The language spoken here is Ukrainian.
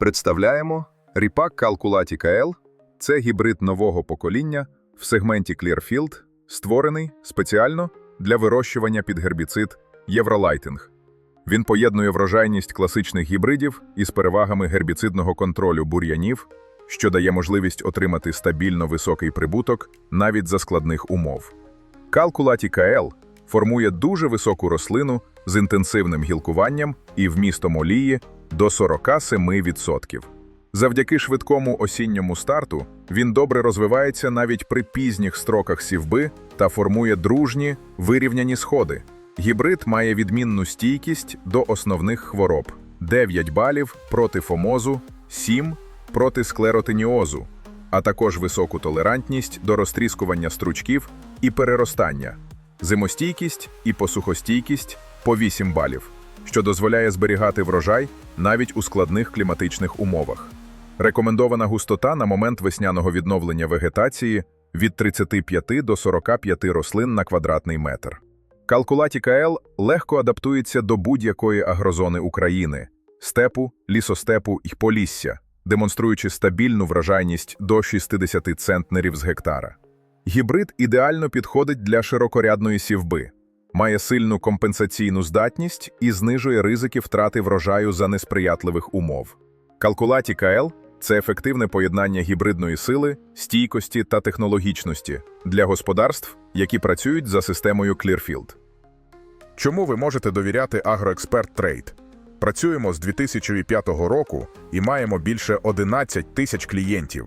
Представляємо Ріпак Calculatica L – це гібрид нового покоління в сегменті Clearfield, створений спеціально для вирощування під гербіцид Євролайтинг. Він поєднує врожайність класичних гібридів із перевагами гербіцидного контролю бур'янів, що дає можливість отримати стабільно високий прибуток навіть за складних умов. Calculatica L формує дуже високу рослину з інтенсивним гілкуванням і вмістом олії до 47%. Завдяки швидкому осінньому старту він добре розвивається навіть при пізніх строках сівби та формує дружні, вирівняні сходи. Гібрид має відмінну стійкість до основних хвороб: 9 балів проти фомозу, 7 проти склеротиніозу, а також високу толерантність до розтріскування стручків і переростання, зимостійкість і посухостійкість по 8 балів, що дозволяє зберігати врожай навіть у складних кліматичних умовах. Рекомендована густота на момент весняного відновлення вегетації від 35 до 45 рослин на квадратний метр. Calculatica L легко адаптується до будь-якої агрозони України – степу, лісостепу і полісся, демонструючи стабільну врожайність до 60 центнерів з гектара. Гібрид ідеально підходить для широкорядної сівби, має сильну компенсаційну здатність і знижує ризики втрати врожаю за несприятливих умов. Calculatica L – це ефективне поєднання гібридної сили, стійкості та технологічності для господарств, які працюють за системою Clearfield. Чому ви можете довіряти Агроексперт Трейд? Працюємо з 2005 року і маємо більше 11 тисяч клієнтів.